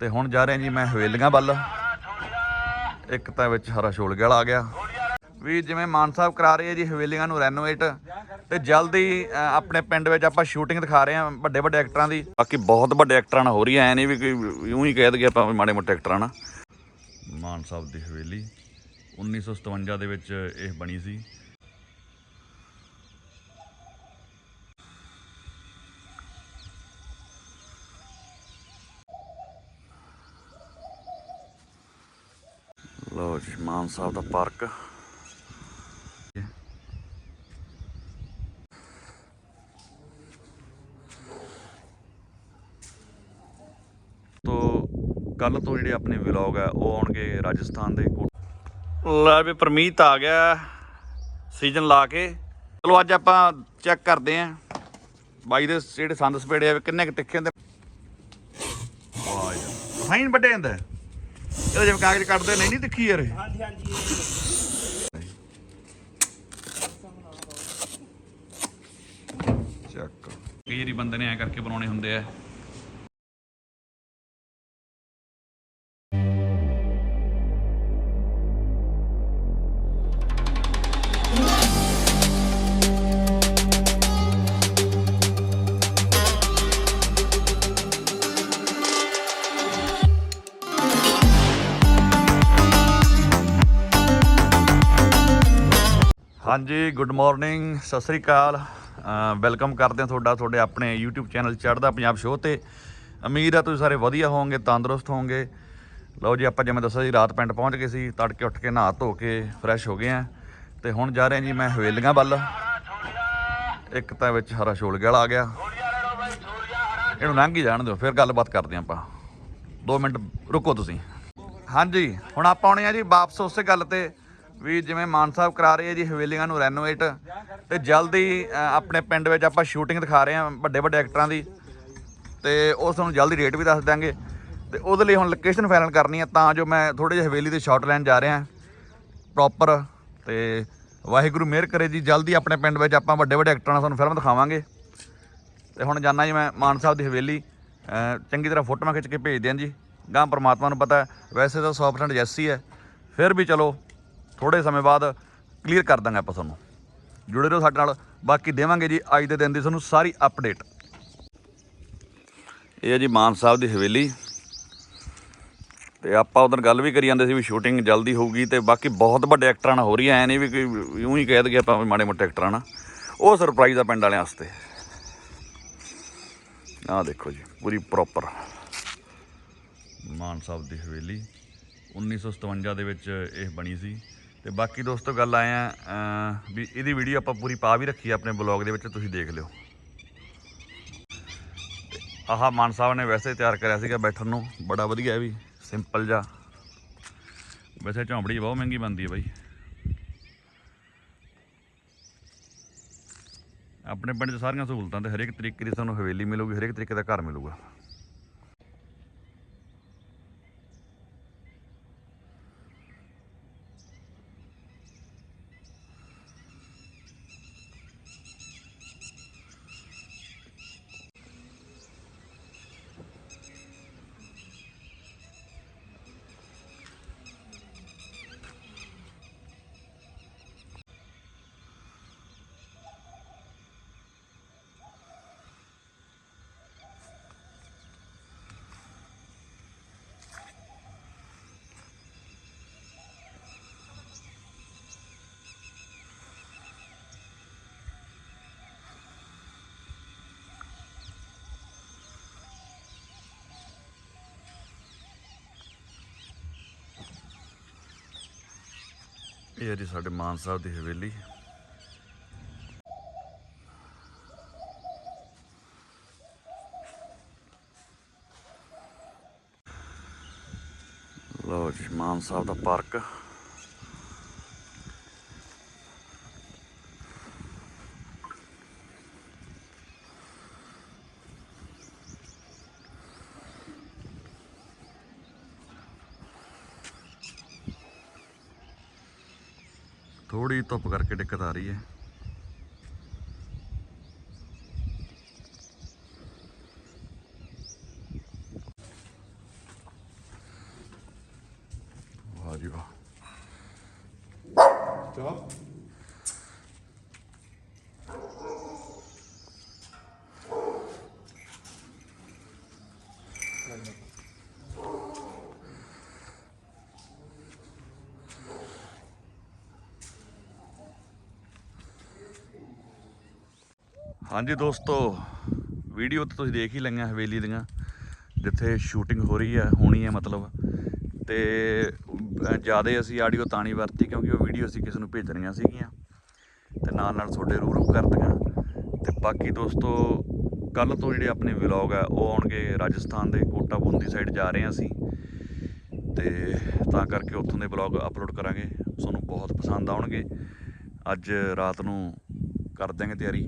ਤੇ ਹੁਣ ਜਾ ਰਹੇ ਜੀ ਮੈਂ ਹਵੇਲੀਆਂ ਵੱਲ। ਇੱਕ ਤਾਂ ਵਿੱਚ ਹਰਾ ਛੋਲਗਲ ਆ ਗਿਆ। ਵੀ ਜਿਵੇਂ ਮਾਨ ਸਾਹਿਬ ਕਰਾ ਰਹੇ ਆ ਜੀ ਹਵੇਲੀਆਂ ਨੂੰ ਰੈਨੋਵੇਟ ਤੇ ਜਲਦੀ ਆਪਣੇ ਪਿੰਡ ਵਿੱਚ ਆਪਾਂ ਸ਼ੂਟਿੰਗ ਦਿਖਾ ਰਹੇ ਹਾਂ ਵੱਡੇ ਵੱਡੇ ਐਕਟਰਾਂ ਦੀ। ਬਾਕੀ ਬਹੁਤ ਵੱਡੇ ਐਕਟਰਾਂ ਨਾਲ ਹੋ ਰਹੀ ਐ ਨਹੀਂ ਵੀ ਕੋਈ ਯੂੰ ਹੀ ਕਹਿ ਦਈਏ ਆਪਾਂ ਮਾੜੇ ਮੋਟੇ ਐਕਟਰਾਂ ਨਾਲ। ਮਾਨ ਸਾਹਿਬ ਦੀ ਹਵੇਲੀ 1957 ਦੇ ਵਿੱਚ ਇਹ ਬਣੀ ਸੀ ਲੋ ਜੀ ਮਾਨ ਸਾਹਿਬ ਦਾ ਪਾਰਕ ਤੋ ਕੱਲ ਤੋਂ ਜਿਹੜੇ ਆਪਣੇ ਵਲੌਗ ਆ ਉਹ ਆਉਣਗੇ ਰਾਜਸਥਾਨ ਦੇ ਲੈ ਵੀ ਪਰਮੀਤ ਆ ਗਿਆ ਸੀਜ਼ਨ ਲਾ ਕੇ। ਚਲੋ ਅੱਜ ਆਪਾਂ ਚੈੱਕ ਕਰਦੇ ਆਂ ਬਾਈ ਦੇ ਜਿਹੜੇ ਸੰਦ ਸਪੇੜੇ ਆ ਕਿੰਨੇ ਕੁ ਤਿੱਖੇ ਹੁੰਦੇ। ਵਾਹ ਯਾਰ। ਫਾਈਨ ਵੱਡੇ ਹੁੰਦੇ। ਇਹ ਜਿਵੇਂ ਕਾਗਜ਼ ਕੱਟਦੇ ਨਹੀਂ ਨਹੀਂ ਤਿੱਖੀ ਯਾਰ ਇਹ। ਹਾਂਜੀ ਹਾਂਜੀ ਚੱਕ। ਕਈ ਵਾਰੀ ਬੰਦੇ ਨੇ ਐ ਕਰਕੇ ਬਣਾਉਣੇ ਹੁੰਦੇ ਆ। ਹਾਂਜੀ ਗੁੱਡ ਮਾਰਨਿੰਗ ਸਤਿ ਸ੍ਰੀ ਅਕਾਲ। ਵੈਲਕਮ ਕਰਦੇ ਹਾਂ ਤੁਹਾਡਾ, ਤੁਹਾਡੇ ਆਪਣੇ YouTube ਚੈਨਲ ਚੜ੍ਹਦਾ ਪੰਜਾਬ ਸ਼ੋਅ ਤੇ। ਉਮੀਦ ਆ ਤੁਸੀਂ ਸਾਰੇ ਵਧੀਆ ਹੋਵੋਗੇ, ਤੰਦਰੁਸਤ ਹੋਵੋਗੇ। ਲਓ ਜੀ, ਆਪਾਂ ਜਿਵੇਂ ਦੱਸਿਆ ਜੀ, ਰਾਤ ਪਿੰਡ ਪਹੁੰਚ ਗਏ ਸੀ, ਤੜਕੇ ਉੱਠ ਕੇ ਨਹਾ ਧੋ ਕੇ ਫਰੈਸ਼ ਹੋ ਗਏ ਆ ਤੇ ਹੁਣ ਜਾ ਰਹੇ ਜੀ ਮੈਂ ਹਵੇਲੀਆਂ ਵੱਲ। ਇੱਕ ਤਾਂ ਵਿੱਚ ਹਰਾ ਛੋਲਗਲ ਆ ਗਿਆ। ਇਹਨੂੰ ਲੰਘ ਹੀ ਜਾਣ ਦਿਓ, ਫਿਰ ਗੱਲਬਾਤ ਕਰਦੇ ਹਾਂ ਆਪਾਂ। 2 ਮਿੰਟ ਰੁਕੋ ਤੁਸੀਂ। ਹਾਂਜੀ, ਹੁਣ ਆਪਾਂ ਆਉਣੇ ਆ ਜੀ ਵਾਪਸ ਉਸੇ ਗੱਲ ਤੇ। ਵੀ ਜਿਵੇਂ ਮਾਨ ਸਾਹਿਬ ਕਰਾ ਰਹੇ ਆ ਜੀ ਹਵੇਲੀਆਂ ਨੂੰ ਰੈਨੋਵੇਟ ਤੇ ਜਲਦੀ ਆਪਣੇ ਪਿੰਡ ਵਿੱਚ ਆਪਾਂ ਸ਼ੂਟਿੰਗ ਦਿਖਾ ਰਹੇ ਹਾਂ ਵੱਡੇ ਵੱਡੇ ਐਕਟਰਾਂ ਦੀ। ਤੇ ਉਸ ਨੂੰ ਜਲਦੀ ਰੇਟ ਵੀ ਦੱਸ ਦਾਂਗੇ ਤੇ ਉਹਦੇ ਲਈ ਹੁਣ ਲੋਕੇਸ਼ਨ ਫਾਈਨਲ ਕਰਨੀ ਹੈ ਤਾਂ ਜੋ ਮੈਂ ਥੋੜੇ ਜਿਹਾ ਹਵੇਲੀ ਦੇ ਸ਼ਾਟ ਲੈਣ ਜਾ ਰਿਹਾ। ਪ੍ਰੋਪਰ ਤੇ ਵਾਹਿਗੁਰੂ ਮਿਹਰ ਕਰੇ ਜੀ, ਜਲਦੀ ਆਪਣੇ ਪਿੰਡ ਵਿੱਚ ਆਪਾਂ ਵੱਡੇ ਵੱਡੇ ਐਕਟਰਾਂ ਨਾਲ ਤੁਹਾਨੂੰ ਫਿਲਮ ਦਿਖਾਵਾਂਗੇ। ਤੇ ਹੁਣ ਜਾਣਾ ਜੀ ਮੈਂ ਮਾਨ ਸਾਹਿਬ ਦੀ ਹਵੇਲੀ ਚੰਗੀ ਤਰ੍ਹਾਂ ਫੋਟੋਆਂ ਖਿੱਚ ਕੇ ਭੇਜ ਦਿਆਂ ਜੀ। ਗਾਂ ਪਰਮਾਤਮਾ ਨੂੰ ਪਤਾ, ਵੈਸੇ ਤਾਂ 100% ਜੈਸੀ ਹੈ। ਫਿਰ ਵੀ ਚਲੋ ਥੋੜੇ ਸਮੇਂ ਬਾਅਦ ਕਲੀਅਰ ਕਰ ਦਾਂਗੇ ਆਪਾਂ ਤੁਹਾਨੂੰ। ਜੁੜੇ ਰਹੋ ਸਾਡੇ ਨਾਲ, ਬਾਕੀ ਦੇਵਾਂਗੇ ਜੀ ਅੱਜ ਦੇ ਦਿਨ ਦੀ ਤੁਹਾਨੂੰ ਸਾਰੀ ਅਪਡੇਟ ਇਹ ਹੈ ਜੀ ਮਾਨ ਸਾਹਿਬ ਦੀ ਹਵੇਲੀ। ਤੇ ਆਪਾਂ ਉਦੋਂ ਗੱਲ ਵੀ ਕਰੀ ਜਾਂਦੇ ਸੀ ਵੀ ਸ਼ੂਟਿੰਗ ਜਲਦੀ ਹੋਊਗੀ ਤੇ ਬਾਕੀ ਬਹੁਤ ਵੱਡੇ ਐਕਟਰਾਂ ਨਾਲ ਹੋ ਰਹੀ ਐ ਨਹੀਂ ਵੀ ਕੋਈ ਯੂੰ ਹੀ ਕਹਿ ਦਈਏ ਆਪਾਂ ਮਾੜੇ ਮੋਟੇ ਐਕਟਰਾਂ ਨਾਲ ਉਹ ਸਰਪ੍ਰਾਈਜ਼ ਆ ਪਿੰਡ ਵਾਲਿਆਂ ਵਾਸਤੇ। ਆਹ ਦੇਖੋ ਜੀ, ਪੂਰੀ ਪ੍ਰੋਪਰ ਮਾਨ ਸਾਹਿਬ ਦੀ ਹਵੇਲੀ। 1957 ਦੇ ਵਿੱਚ ਇਹ ਬਣੀ ਸੀ। ਤੇ ਬਾਕੀ ਦੋਸਤੋ ਗੱਲ ਆਏ ਆ ਵੀ ਇਹਦੀ ਵੀਡੀਓ ਆਪਾਂ ਪੂਰੀ ਪਾ ਵੀ ਰੱਖੀ ਆਪਣੇ ਬਲੌਗ ਦੇ ਵਿੱਚ, ਤੁਸੀਂ ਦੇਖ ਲਿਓ। ਤੇ ਆਹ ਮਾਨ ਸਾਹਿਬ ਨੇ ਵੈਸੇ ਤਿਆਰ ਕਰਿਆ ਸੀਗਾ ਬੈਠਣ ਨੂੰ, ਬੜਾ ਵਧੀਆ ਵੀ ਸਿੰਪਲ ਜਿਹਾ। ਵੈਸੇ ਝੌਂਪੜੀ ਬਹੁਤ ਮਹਿੰਗੀ ਬਣਦੀ ਹੈ ਬਾਈ। ਆਪਣੇ ਪਿੰਡ 'ਚ ਸਾਰੀਆਂ ਸਹੂਲਤਾਂ ਤੇ ਹਰੇਕ ਤਰੀਕੇ ਦੀ ਤੁਹਾਨੂੰ ਹਵੇਲੀ ਮਿਲੂਗੀ, ਹਰੇਕ ਤਰੀਕੇ ਦਾ ਘਰ ਮਿਲੂਗਾ। ਇਹ ਹੈ ਜੀ ਸਾਡੇ ਮਾਨ ਸਾਹਿਬ ਦੀ ਹਵੇਲੀ। ਲਓ ਜੀ ਮਾਨ ਸਾਹਿਬ ਦਾ ਪਾਰਕ। ਥੋੜੀ ਧੁੱਪ ਕਰਕੇ ਦਿੱਕਤ ਆ ਰਹੀ ਹੈ ਵਾਹ ਜੀ ਵਾਹ ਚਲੋ Thank you. ਹਾਂਜੀ ਦੋਸਤੋ ਵੀਡੀਓ ਤਾਂ ਤੁਸੀਂ ਦੇਖ ਹੀ ਲਈਆਂ ਹਵੇਲੀ ਦੀਆਂ, ਜਿੱਥੇ ਸ਼ੂਟਿੰਗ ਹੋ ਰਹੀ ਹੈ ਹੋਣੀ ਹੈ ਮਤਲਬ। ਤੇ ਜ਼ਿਆਦਾ ਅਸੀਂ ਆਡੀਓ ਤਾਂ ਨਹੀਂ ਵਰਤੀ ਕਿਉਂਕਿ ਉਹ ਵੀਡੀਓ ਅਸੀਂ ਕਿਸੇ ਨੂੰ ਭੇਜਣੀਆਂ ਸੀਗੀਆਂ। ਤੇ ਨਾਲ ਨਾਲ ਤੁਹਾਡੇ ਰੂਰੂ ਕਰਤੀਆਂ। ਤੇ ਬਾਕੀ ਦੋਸਤੋ ਕੱਲ ਤੋਂ ਜਿਹੜੇ ਆਪਣੇ ਵਲੌਗ ਆ, ਉਹ ਆਉਣਗੇ ਰਾਜਸਥਾਨ ਦੇ ਕੋਟਾ ਬੂੰਦੀ ਸਾਈਡ ਜਾ ਰਹੇ ਹਾਂ ਅਸੀਂ। ਤੇ ਤਾਂ ਕਰਕੇ ਉੱਥੋਂ ਦੇ ਵਲੌਗ ਅਪਲੋਡ ਕਰਾਂਗੇ। ਤੁਹਾਨੂੰ ਬਹੁਤ ਪਸੰਦ ਆਉਣਗੇ। ਅੱਜ ਰਾਤ ਨੂੰ ਕਰ ਦਿਆਂਗੇ ਤਿਆਰੀ।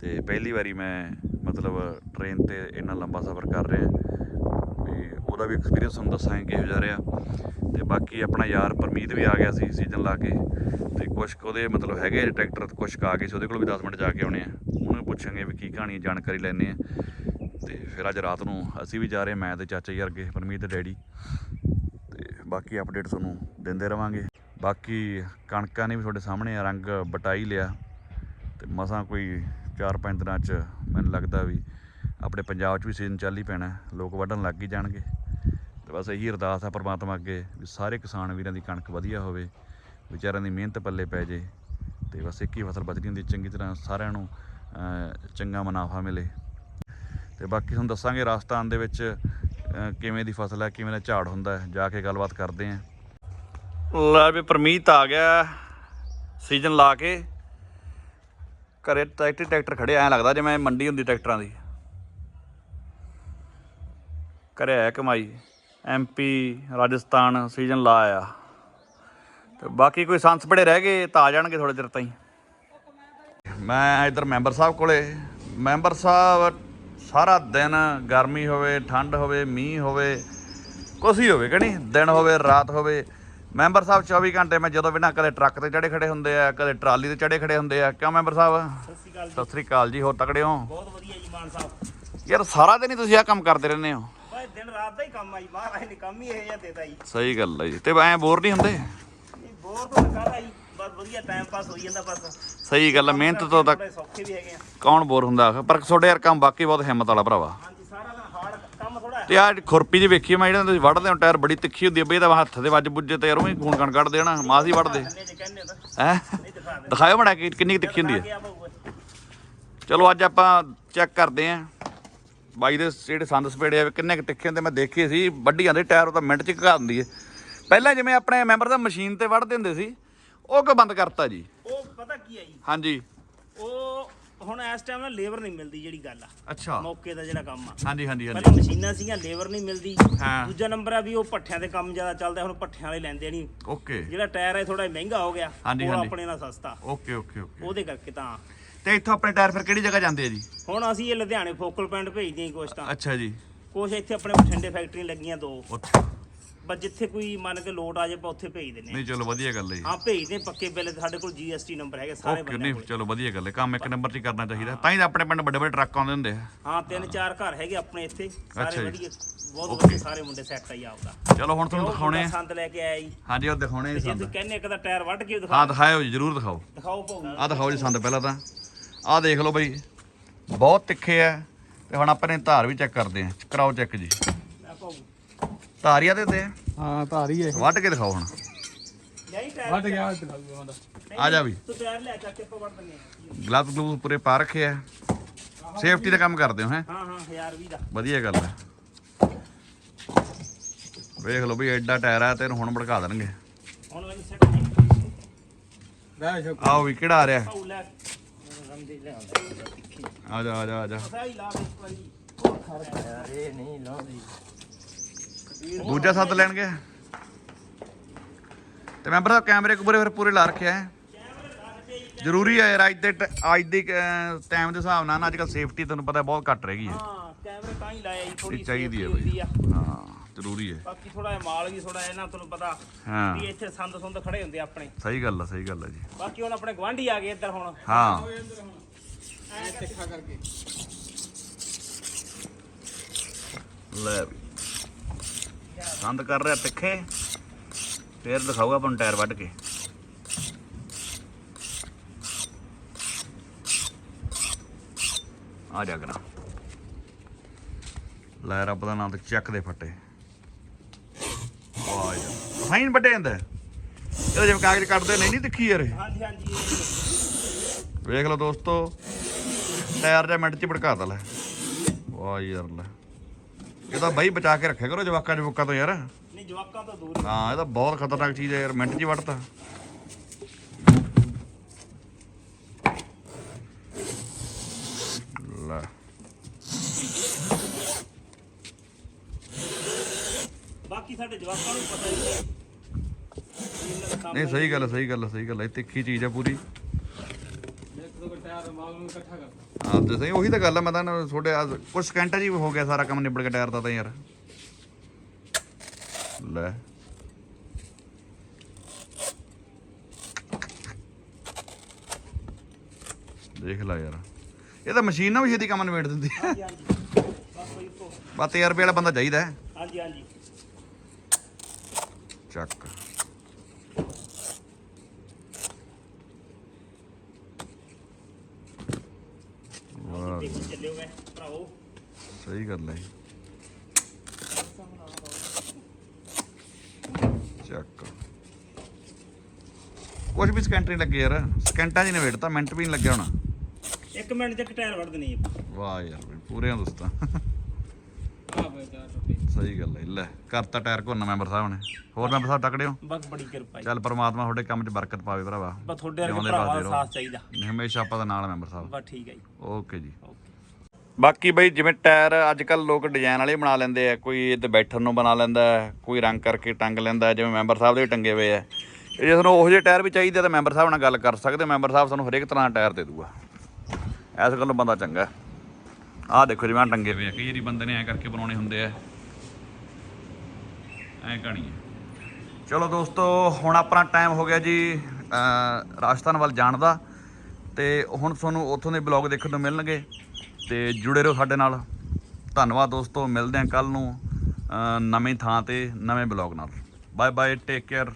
ਤੇ ਪਹਿਲੀ ਵਾਰੀ ਮੈਂ ਮਤਲਬ ਟ੍ਰੇਨ ਤੇ ਇੰਨਾ ਲੰਬਾ ਸਫ਼ਰ ਕਰ ਰਿਹਾ। ਵੀ ਉਹਦਾ ਵੀ ਐਕਸਪੀਰੀਅੰਸ ਤੁਹਾਨੂੰ ਦੱਸਾਂਗੇ ਕਿਹੋ ਜਿਹਾ ਰਿਹਾ। ਤੇ ਬਾਕੀ ਆਪਣਾ ਯਾਰ ਪਰਮੀਤ ਵੀ ਆ ਗਿਆ ਸੀ ਸੀਜ਼ਨ ਲਾ ਕੇ। ਤੇ ਕੁਛ ਕੁ ਉਹਦੇ ਮਤਲਬ ਹੈਗੇ ਟਰੈਕਟਰ ਕੁਛ ਕੁ ਆ ਗਏ ਸੀ, ਉਹਦੇ ਕੋਲ ਵੀ 10 ਮਿੰਟ ਜਾ ਕੇ ਆਉਣੇ ਆ। ਉਹਨੂੰ ਪੁੱਛਾਂਗੇ ਵੀ ਕੀ ਕਹਾਣੀ ਜਾਣਕਾਰੀ ਲੈਣੇ ਆ। ਤੇ ਫਿਰ ਅੱਜ ਰਾਤ ਨੂੰ ਅਸੀਂ ਵੀ ਜਾ ਰਹੇ ਮੈਂ ਤੇ ਚਾਚਾ ਜੀ ਵਰਗੇ, ਪਰਮੀਤ ਦੇ ਡੈਡੀ। ਤੇ ਬਾਕੀ ਅਪਡੇਟ ਤੁਹਾਨੂੰ ਦਿੰਦੇ ਰਵਾਂਗੇ। ਬਾਕੀ ਕਣਕਾਂ ਨੇ ਵੀ ਤੁਹਾਡੇ ਸਾਹਮਣੇ ਆ, ਰੰਗ ਬਟਾਈ ਲਿਆ। ਤੇ ਮਸਾਂ ਕੋਈ 4-5 ਦਿਨਾਂ ਚ ਮੈਨੂੰ ਲੱਗਦਾ ਵੀ ਆਪਣੇ ਪੰਜਾਬ 'ਚ ਵੀ ਸੀਜ਼ਨ ਚੱਲ ਹੀ ਪੈਣਾ, ਲੋਕ ਵੱਢਣ ਲੱਗ ਹੀ ਜਾਣਗੇ। ਤੇ ਬਸ ਇਹੀ ਅਰਦਾਸ ਆ ਪ੍ਰਮਾਤਮਾ ਅੱਗੇ ਵੀ ਸਾਰੇ ਕਿਸਾਨ ਵੀਰਾਂ ਦੀ ਕਣਕ ਵਧੀਆ ਹੋਵੇ, ਵਿਚਾਰਿਆਂ ਦੀ ਮਿਹਨਤ ਪੱਲੇ ਪੈ ਜੇ ਤੇ ਬਸ ਇੱਕ ਹੀ ਫਸਲ ਬਚਦੀ ਹੁੰਦੀ, ਚੰਗੀ ਤਰ੍ਹਾਂ ਸਾਰਿਆਂ ਨੂੰ ਚੰਗਾ ਮੁਨਾਫਾ ਮਿਲੇ। ਤੇ ਬਾਕੀ ਤੁਹਾਨੂੰ ਦੱਸਾਂਗੇ ਰਾਜਸਥਾਨ ਦੇ ਵਿੱਚ ਕਿਵੇਂ ਦੀ ਫਸਲ ਹੈ, ਕਿਵੇਂ ਦਾ ਝਾੜ ਹੁੰਦਾ ਹੈ, ਜਾ ਕੇ ਗੱਲਬਾਤ ਕਰਦੇ ਆਂ ਲੈ ਵੀ ਪਰਮੀਤ ਆ ਗਿਆ ਸੀਜ਼ਨ ਲਾ ਕੇ। ਘਰੇ ਟਰੈਕਟਰ ਟਰੈਕਟਰ ਖੜੇ ਐਂ ਲੱਗਦਾ ਜਿਵੇਂ ਮੰਡੀ ਹੁੰਦੀ ਟਰੈਕਟਰਾਂ ਦੀ। ਘਰੇ ਆਇਆ ਕਮਾਈ ਐਮਪੀ ਰਾਜਸਥਾਨ ਸੀਜ਼ਨ ਲਾ ਆਇਆ। ਤੇ ਬਾਕੀ ਕੋਈ ਸੰਸ ਬੜੇ ਰਹਿ ਗਏ, ਤਾਂ ਆ ਜਾਣਗੇ ਥੋੜੇ ਚਿਰ ਤਾਈਂ। ਮੈਂ ਇਧਰ ਮੈਂਬਰ ਸਾਹਿਬ ਕੋਲੇ। ਮੈਂਬਰ ਸਾਹਿਬ, ਸਾਰਾ ਦਿਨ ਗਰਮੀ ਹੋਵੇ, ਠੰਡ ਹੋਵੇ, ਮੀਂਹ ਹੋਵੇ, ਕੁਛ ਹੀ ਹੋਵੇ ਕਿ ਨਹੀਂ? ਦਿਨ ਹੋਵੇ, ਰਾਤ ਹੋਵੇ। ਮੈਂਬਰ ਸਾਹਿਬ 24 ਘੰਟੇ ਮੈਂ ਜਦੋਂ ਵੀ ਨਾ ਕਦੇ ਟਰੱਕ ਤੇ ਚੜੇ ਖੜੇ ਹੁੰਦੇ ਆ ਕਦੇ ਟਰਾਲੀ ਤੇ ਚੜੇ ਖੜੇ ਹੁੰਦੇ ਆ। ਕਿਉਂ ਮੈਂਬਰ ਸਾਹਿਬ? ਸਤਿ ਸ਼੍ਰੀ ਅਕਾਲ ਜੀ ਸਤਿ ਸ੍ਰੀ ਅਕਾਲ ਜੀ ਹੋਰ ਤਕੜੇ ਹੋ? ਬਹੁਤ ਵਧੀਆ ਜੀ ਮਾਨ ਸਾਹਿਬ। ਯਾਰ ਸਾਰਾ ਦਿਨ ਹੀ ਤੁਸੀਂ ਆ ਕੰਮ ਕਰਦੇ ਰਹਿੰਦੇ ਹੋ। ਬਾਈ ਦਿਨ ਰਾਤ ਦਾ ਹੀ ਕੰਮ ਆ ਜੀ ਮਹਾਰਾਜ ਨੇ ਕੰਮ ਹੀ ਇਹ ਜਿਹਾ ਦੇਤਾ ਜੀ। ਸਹੀ ਗੱਲ ਹੈ ਜੀ ਤੇ ਐਂ ਬੋਰ ਨਹੀਂ ਹੁੰਦੇ? ਬੋਰ ਤੋਂ ਕਾਹਦਾ ਜੀ ਬਸ ਵਧੀਆ ਟਾਈਮ ਪਾਸ ਹੋਈ ਜਾਂਦਾ ਬਸ। ਸਹੀ ਗੱਲ ਹੈ ਮਿਹਨਤ ਤੋਂ ਤਾਂ ਥੋੜੇ ਸੌਖੇ ਵੀ ਹੈਗੇ ਆ। ਕੌਣ ਬੋਰ ਹੁੰਦਾ? ਪਰ ਤੁਹਾਡੇ ਯਾਰ ਕੰਮ ਬਾਕੀ ਬਹੁਤ ਹਿੰਮਤ ਵਾਲਾ ਭਰਾਵਾ। ਹਾਂਜੀ ਸਾਰਾ ਦਿਨ ਹਾਰਡ ਕੰਮ ਥੋੜਾ ਹੈ ਤੇ ਆ ਖੁਰਪੀ ਜੀ ਵੇਖੀ ਮੈਂ ਜਿਹੜਾ ਤੁਸੀਂ ਵੱਢਦੇ ਹੋ ਟਾਇਰ ਬੜੀ ਤਿੱਖੀ ਹੁੰਦੀ ਹੈ ਬਈ ਇਹਦਾ ਹੱਥ ਦੇ ਵੱਜ ਬੁੱਜੇ ਤੇ ਯਾਰ ਉਹ ਖੂਨ ਕਣ ਕੱਢ ਦੇਣਾ ਮਾਸ ਵੱਢਦੇ। ਹੈ? ਨਹੀਂ ਦਿਖਾ ਦੇ ਦਿਖਾਇਓ ਮੜਾ ਕਿ ਕਿੰਨੀ ਕੁ ਤਿੱਖੀ ਹੁੰਦੀ ਹੈ ਚਲੋ ਅੱਜ ਆਪਾਂ ਚੈੱਕ ਕਰਦੇ ਆਂ ਬਾਈ ਦੇ ਜਿਹੜੇ ਸੰਦ ਸਪੇੜੇ ਆ ਕਿੰਨੇ ਕੁ ਤਿੱਖੇ ਹੁੰਦੇ ਮੈਂ ਦੇਖੇ ਸੀ ਵੱਡੀ ਜਾਂਦੇ ਟਾਇਰ ਉਹ ਤਾਂ ਮਿੰਟ ਚ ਘਾ ਦਿੰਦੀ ਹੈ ਪਹਿਲਾਂ ਜਿਵੇਂ ਆਪਣੇ ਮੈਂਬਰ ਦਾ ਮਸ਼ੀਨ ਤੇ ਵੱਢਦੇ ਹੁੰਦੇ ਸੀ ਉਹ ਕਿਉਂ ਬੰਦ ਕਰਤਾ ਜੀ? ਉਹ ਪਤਾ ਕੀ ਹੈ ਜੀ? ਹਾਂਜੀ। ਉਹ ਹੁਣ ਇਸ ਟਾਈਮ ਨਾ ਲੇਬਰ ਨਹੀਂ ਮਿਲਦੀ ਜਿਹੜੀ ਗੱਲ ਆ। ਅੱਛਾ। ਮੌਕੇ ਦਾ ਜਿਹੜਾ ਕੰਮ ਆ। ਹਾਂਜੀ ਹਾਂਜੀ ਹਾਂਜੀ। ਪਹਿਲਾਂ ਮਸ਼ੀਨਾਂ ਸੀਗੀਆਂ ਲੇਬਰ ਨਹੀਂ ਮਿਲਦੀ। ਹਾਂ। ਦੂਜਾ ਨੰਬਰ ਆ ਵੀ ਉਹ ਪੱਠਿਆਂ ਦੇ ਕੰਮ ਜ਼ਿਆਦਾ ਚੱਲਦਾ ਹੁਣ ਪੱਠਿਆਂ ਵਾਲੇ ਲੈਂਦੇ ਨਹੀਂ। ਓਕੇ। ਜਿਹੜਾ ਟਾਇਰ ਹੈ ਥੋੜਾ ਮਹਿੰਗਾ ਹੋ ਗਿਆ। ਹਾਂਜੀ, ਉਹ ਹਾਂਜੀ। ਆਪਣੇ ਨਾਲ ਸਸਤਾ। Okay okay okay. ਉਹਦੇ ਕਰਕੇ ਤਾਂ। ਤੇ ਇੱਥੋਂ ਆਪਣੇ ਟਾਇਰ ਫਿਰ ਕਿਹੜੀ ਜਗ੍ਹਾ ਜਾਂਦੇ ਆ ਜੀ? ਹੁਣ ਅਸੀਂ ਇਹ ਲੁਧਿਆਣੇ ਫੋਕਲ ਪੁਆਇੰਟ ਭੇਜਦੇ ਹਾਂ ਕੁਛ ਤਾਂ। ਅੱਛਾ ਜੀ। ਕੁਛ ਇੱਥੇ ਆਪਣੇ ਬਠਿੰਡੇ ਫੈਕਟਰੀ ਲੱਗੀਆਂ ਦੋ। ਉੱਥੇ। ਬਸ ਜਿੱਥੇ ਕੋਈ ਮੰਨ ਕੇ ਲੋਟ ਆ ਜਾਏ ਆਪਾਂ ਉੱਥੇ ਭੇਜ ਹਾਂ। ਨਹੀਂ ਚਲੋ ਵਧੀਆ ਗੱਲ ਹੈ ਜੀ। ਹਾਂ ਭੇਜਦੇ ਪੱਕੇ ਬਿੱਲ ਸਾਡੇ ਕੋਲ ਜੀਐਸਟੀ ਨੰਬਰ ਹੈਗੇ ਸਾਰੇ ਓਕੇ ਬੰਦੇ ਨਹੀਂ ਚਲੋ ਵਧੀਆ ਗੱਲ ਹੈ। ਕੰਮ ਇੱਕ ਨੰਬਰ 'ਚ ਹੀ ਕਰਨਾ ਚਾਹੀਦਾ। ਤਾਂ ਹੀ ਤਾਂ ਆਪਣੇ ਪਿੰਡ ਵੱਡੇ ਵੱਡੇ ਟਰੱਕ ਆਉਂਦੇ ਹੁੰਦੇ ਆ। ਹਾਂ ਤਿੰਨ ਚਾਰ ਘਰ ਹੈਗੇ ਆਪਣੇ ਇੱਥੇ। ਸਾਰੇ ਜੀ। ਵਧੀਆ। ਬਹੁਤ ਵਧੀਆ ਸਾਰੇ ਮੁੰਡੇ ਸੈੱਟ ਆਈ ਆਪਦਾ। ਚਲੋ ਹੁਣ ਤੁਹਾਨੂੰ ਦਿਖਾਉਣੇ ਆ। ਸੰਦ ਲੈ ਕੇ ਆਇਆ ਜੀ। ਹਾਂਜੀ ਉਹ ਦਿਖਾਉਣੇ ਆ ਜੇ ਸੰਦ। ਤੁਸੀਂ ਕਹਿੰਦੇ ਇੱਕ ਦਾ ਟਾਇਰ ਵੱਢ ਕੇ ਦਿਖਾ ਹਾਂ ਦਿਖਾਇਓ ਜੀ ਜਰੂਰ ਦਿਖਾਓ। ਦਿਖਾਓ ਭਾਊ। ਆਹ ਦਿਖਾਓ ਜੀ ਸੰਦ ਪਹਿਲਾਂ ਤਾਂ। ਆਹ ਦੇਖ ਲਓ ਬਈ ਬਹੁਤ ਤਿੱਖੇ ਆ। ਤੇ ਹੁਣ ਆਪਾਂ ਨੇ ਧਾਰ ਵੀ ਚੈੱਕ ਕਰਦੇ ਆ। ਕਰਾਓ ਚੈੱਕ ਜੀ। ਧਾਰੀਆ ਦੇ ਤੇ? ਹਾਂ ਧਾਰੀ ਹੈ ਵੱਢ ਕੇ ਦਿਖਾਓ ਹੁਣ। ਨਹੀਂ ਟਾਇਰ ਵੱਢ ਗਿਆ ਦਿਖਾਊਗਾ ਆ ਜਾ ਵੀ। ਤੂੰ ਟਾਇਰ ਲੈ ਚੱਕ ਕੇ ਆਪਾਂ ਵੱਢ ਦਿੰਦੇ ਹਾਂ ਗਲਵਸ ਗਲੂਸ ਪੂਰੇ ਪਾ ਰੱਖੇ ਆ। ਸੇਫਟੀ ਦਾ ਕੰਮ ਕਰਦੇ ਹੋ ਹੈ? ਹਾਂ ਹਾਂ 1020 ਦਾ। ਵਧੀਆ ਗੱਲ ਹੈ ਵੇਖ ਲਓ ਵੀ ਐਡਾ ਟਾਇਰ ਆ ਤੇ ਇਹਨੂੰ ਹੁਣ ਭੜਕਾ ਦੇਣਗੇ। ਹੁਣ ਮੈਨੂੰ ਸੈੱਟ ਲੈ ਸ਼ੁਕ ਆਓ ਵੀ ਕਿਹੜਾ ਆ ਰਿਹਾ? ਭਾਊ ਲੈ। ਰੰਦੇ ਲੈ ਆਉਂਦਾ ਆ ਜਾ ਆ ਜਾ ਆ ਜਾ। ਸਹੀ ਲਾ ਦੇ ਇੱਕ ਵਾਰੀ। ਅਰੇ ਨਹੀਂ ਲਾਉਂਦੀ। ਦੂਜਾ ਸੱਦ ਲੈਣਗੇ। ਤੇ ਮੈਂਬਰ ਸਾਹਿਬ ਕੈਮਰੇ ਕੁਬਰੇ ਫਿਰ ਪੂਰੇ ਲਾ ਰੱਖਿਆ ਹੈ ਜ਼ਰੂਰੀ ਹੈ ਯਾਰ ਅੱਜ ਦੇ ਅੱਜ ਦੇ ਟਾਈਮ ਦੇ ਹਿਸਾਬ ਨਾਲ ਅੱਜ ਕੱਲ ਸੇਫਟੀ ਤੁਹਾਨੂੰ ਪਤਾ ਬਹੁਤ ਘੱਟ ਰਹਿ ਗਈ ਹੈ। ਹਾਂ ਕੈਮਰੇ ਤਾਂ ਹੀ ਲਾਇਆ ਜੀ ਥੋੜੀ ਚਾਹੀਦੀ ਹੈ ਬਈ। ਹਾਂ ਜ਼ਰੂਰੀ ਹੈ। ਬਾਕੀ ਥੋੜਾ ਜਿਹਾ ਮਾਲ ਵੀ ਥੋੜਾ ਇਹਨਾਂ ਤੁਹਾਨੂੰ ਪਤਾ ਹਾਂ। ਵੀ ਇੱਥੇ ਸੰਦ ਸੁੰਦ ਖੜੇ ਹੁੰਦੇ ਆਪਣੇ। ਸਹੀ ਗੱਲ ਹੈ ਸਹੀ ਗੱਲ ਹੈ ਜੀ। ਬਾਕੀ ਹੁਣ ਆਪਣੇ ਗਵਾਂਢੀ ਆ ਗਏ ਇੱਧਰ ਹੁਣ। ਹਾਂ। ਐ ਤਿੱਖਾ ਕਰਕੇ। ਲੈ ਵੀ। ਸੰਦ ਕਰ ਰਿਹਾ ਤਿੱਖੇ। ਫੇਰ ਦਿਖਾਊਗਾ ਆਪਾਂ ਨੂੰ ਟਾਇਰ ਵੱਢ ਕੇ। ਆ ਜਾ ਕਰਾਂ ਲੈ ਰੱਬ ਦਾ ਨਾਮ ਤੇ ਚੱਕ ਦੇ ਫੱਟੇ। ਵਾਹ ਯਾਰ। ਫਾਈਨ ਵੱਡੇ ਜਾਂਦਾ। ਇਹਦੇ ਜਿਵੇਂ ਕਾਗਜ਼ ਕੱਟਦੇ ਨਹੀਂ ਨਹੀਂ ਤਿੱਖੀ ਯਾਰ ਇਹ। ਹਾਂਜੀ ਹਾਂਜੀ ਵੇਖ ਲਓ ਦੋਸਤੋ ਟਾਇਰ ਜਾਂ ਮਿੰਟ ਚ ਭੜਕਾਤਾ ਲੈ। ਵਾਹ ਯਾਰ ਲੈ। ਇਹ ਤਾਂ ਬਾਈ ਬਚਾ ਕੇ ਰੱਖਿਆ ਕਰੋ ਜਵਾਕਾਂ ਜਵੁੱਕਾਂ ਤੋਂ ਯਾਰ। ਨਹੀਂ ਜਵਾਕਾਂ ਤੋਂ ਦੂਰ। ਹਾਂ ਇਹ ਤਾਂ ਬਹੁਤ ਖਤਰਨਾਕ ਚੀਜ਼ ਹੈ ਯਾਰ ਮਿੰਟ 'ਚ ਹੀ ਵੱਢਤਾ। ਲੈ। ਬਾਕੀ ਸਾਡੇ ਜਵਾਕਾਂ ਨੂੰ ਪਤਾ ਹੀ ਹੈ। ਵੀ ਇਹਨਾਂ ਦਾ ਕੰਮ ਨਹੀਂ ਸਹੀ ਗੱਲ ਸਹੀ ਗੱਲ ਸਹੀ ਗੱਲ ਇਹ ਤਿੱਖੀ ਚੀਜ਼ ਹੈ ਪੂਰੀ ਇੱਕ ਦੋ ਟਾਇਰ ਮਾਲ ਨੂੰ ਇਕੱਠਾ ਕਰਦਾ ਹਾਂ ਤੇ ਸਹੀ ਉਹੀ ਤਾਂ ਗੱਲ ਹੈ ਮੈਂ ਤਾਂ ਨਾ ਤੁਹਾਡੇ ਆ ਕੁਝ ਸਕਿੰਟਾਂ 'ਚ ਹੀ ਗਿਆ ਸਾਰਾ ਕੰਮ ਨਿਬੜ ਕੇ ਟਾਇਰ ਦਾ ਤਾਂ ਯਾਰ। ਲੈ। ਦੇਖ ਲੈ ਯਾਰ। ਇਹ ਤਾਂ ਮਸ਼ੀਨ ਨਾਲ ਵੀ ਛੇਤੀ ਕੰਮ ਨਿਬੇੜ ਦਿੰਦੀ ਹੈ ਹਾਂਜੀ ਹਾਂਜੀ। ਬਸ ਬਈ ਤੋਂ। ਬਸ 1000 ਰੁਪਏ ਵਾਲਾ ਬੰਦਾ ਚਾਹੀਦਾ ਹੈ। ਹਾਂਜੀ ਹਾਂਜੀ। ਚੱਕ ਵਾਹ ਦੇਖੋ ਚੱਲਿਓ ਮੈਂ ਭਰਾਓ ਸਹੀ ਗੱਲ ਹੈ। ਚੱਕ। ਕੁਝ ਵੀ ਸਕੈਂਟ ਨਹੀਂ ਲੱਗੇ ਯਾਰ ਸਕੈਂਟਾਂ 'ਚ ਹੀ ਨਵੇੜਤਾ ਮਿੰਟ ਵੀ ਨਹੀਂ ਲੱਗਿਆ ਹੋਣਾ। ਇੱਕ ਮਿੰਟ ਚ ਟਾਇਰ ਵੱਢ ਦੇਣੀ ਹੈ ਵਾਹ ਯਾਰ ਬਈ ਪੂਰੇ ਆ ਦੋਸਤਾਂ। ਆ ਬਈ ਚਾਰ ਟੁੱਟੇ ਸਹੀ ਗੱਲ ਹੈ ਲੈ ਕਰਤਾ ਟਾਇਰ ਕੋਨਾ ਮੈਂਬਰ ਸਾਹਿਬ ਨੇ। ਹੋਰ ਮੈਂਬਰ ਸਾਹਿਬ ਤਕੜੇ ਹੋ? ਬਸ ਬੜੀ ਕਿਰਪਾ ਹੈ ਚੱਲ ਪਰਮਾਤਮਾ ਤੁਹਾਡੇ ਕੰਮ 'ਚ ਬਰਕਤ ਪਾਵੇ ਭਰਾਵਾ। ਬਸ ਤੁਹਾਡੇ ਵਰਗੇ ਜਿਉਂਦੇ ਭਰਾਵਾਂ ਵੱਸਦੇ ਦਾ ਰਹੋ। ਸਾਥ ਚਾਹੀਦਾ। ਹਮੇਸ਼ਾ ਆਪਾਂ ਦਾ ਨਾਲ ਮੈਂਬਰ ਸਾਹਿਬ। ਬਸ ਠੀਕ ਹੈ ਜੀ। ਓਕੇ ਜੀ। ਓਕੇ। ਬਾਕੀ ਬਈ ਜਿਵੇਂ ਟਾਇਰ ਅੱਜ ਕੱਲ ਲੋਕ ਡਿਜ਼ਾਈਨ ਵਾਲੇ ਬਣਾ ਲੈਂਦੇ ਆ, ਕੋਈ ਇੱਥੇ ਬੈਠਣ ਨੂੰ ਬਣਾ ਲੈਂਦਾ, ਕੋਈ ਰੰਗ ਕਰਕੇ ਟੰਗ ਲੈਂਦਾ, ਜਿਵੇਂ ਮੈਂਬਰ ਸਾਹਿਬ ਦੇ ਟੰਗੇ ਹੋਏ ਆ। ਇਹ ਜੇ ਤੁਹਾਨੂੰ ਉਹੋ ਜਿਹੇ ਟਾਇਰ ਵੀ ਚਾਹੀਦੇ ਆ ਤਾਂ ਮੈਂਬਰ ਸਾਹਿਬ ਨਾਲ ਗੱਲ ਕਰ ਸਕਦੇ, ਮੈਂਬਰ ਸਾਹਿਬ ਤੁਹਾਨੂੰ ਹਰੇਕ ਤਰ੍ਹਾਂ ਦਾ ਟਾਇਰ ਦੇ ਦੂਗਾ। ਐਸ ਗੱਲੋਂ ਬੰਦਾ ਚੰਗਾ। ਆਹ ਦੇਖੋ ਜਿਵੇਂ ਟੰਗੇ ਹੋਏ ਆ, ਕਈ ਵਾਰੀ ਬੰਦੇ ਨੇ ਐ ਕਰਕੇ ਬਣਾਉਣੇ ਹੁੰਦੇ ਆ। ਐ ਕਹਾਣੀ ਹੈ ਚਲੋ ਦੋਸਤੋ, ਹੁਣ ਆਪਣਾ ਟਾਈਮ ਹੋ ਗਿਆ ਜੀ ਰਾਜਸਥਾਨ ਵੱਲ ਜਾਣ ਦਾ। ਤੇ ਹੁਣ ਤੁਹਾਨੂੰ ਉੱਥੋਂ ਦੇ ਬਲੌਗ ਦੇਖਣ ਨੂੰ ਮਿਲਣਗੇ। ਤੇ ਜੁੜੇ ਰਹੋ ਸਾਡੇ ਨਾਲ। ਧੰਨਵਾਦ ਦੋਸਤੋ, ਮਿਲਦੇ ਹਾਂ ਕੱਲ ਨੂੰ, ਅਹ ਨਵੀਂ ਥਾਂ ਤੇ ਨਵੇਂ ਬਲੌਗ ਨਾਲ। Bye bye take care